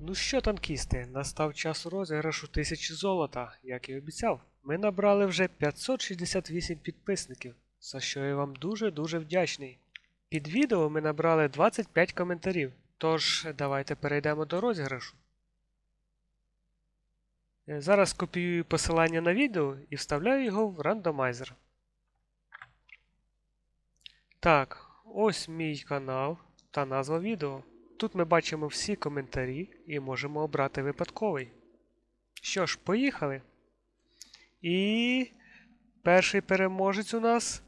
Ну що, танкісти, настав час розіграшу тисячі золота, як і обіцяв. Ми набрали вже 568 підписників, за що я вам дуже-дуже вдячний. Під відео ми набрали 25 коментарів, тож давайте перейдемо до розіграшу. Е, Зараз копіюю посилання на відео і вставляю його в рандомайзер. Так, ось мій канал та назва відео. Тут ми бачимо всі коментарі і можемо обрати випадковий. Що ж, поїхали. І перший переможець у нас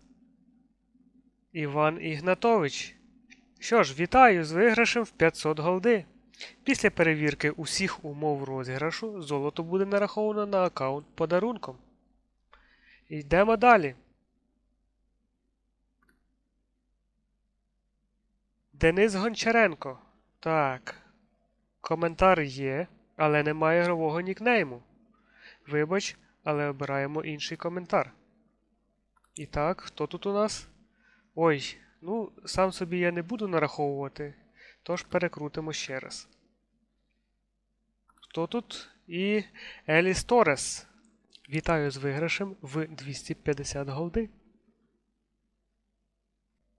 Іван Ігнатович. Що ж, вітаю з виграшем в 500 голди. Після перевірки усіх умов розіграшу золото буде нараховано на аккаунт подарунком. Йдемо далі. Денис Гончаренко. Так. Коментар є, але немає ігрового нікнейму. Вибач, але обираємо інший коментар. І так, хто тут у нас? Ой, ну, сам собі я не буду нараховувати, тож перекрутимо ще раз. Хто тут? І Еліс Торес. Вітаю з виграшем в 250 голди.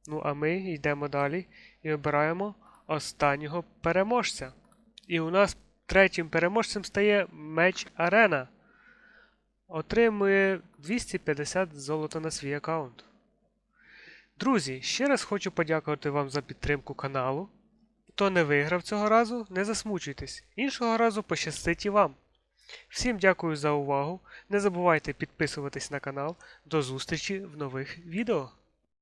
Ну, а ми йдемо далі і обираємо останнього переможця. І у нас третім переможцем стає Меч Арена. Отримує 250 золота на свій аккаунт. Друзі, ще раз хочу подякувати вам за підтримку каналу. Хто не виграв цього разу, не засмучуйтесь. Іншого разу пощастить і вам. Всім дякую за увагу. Не забувайте підписуватись на канал. До зустрічі в нових відео.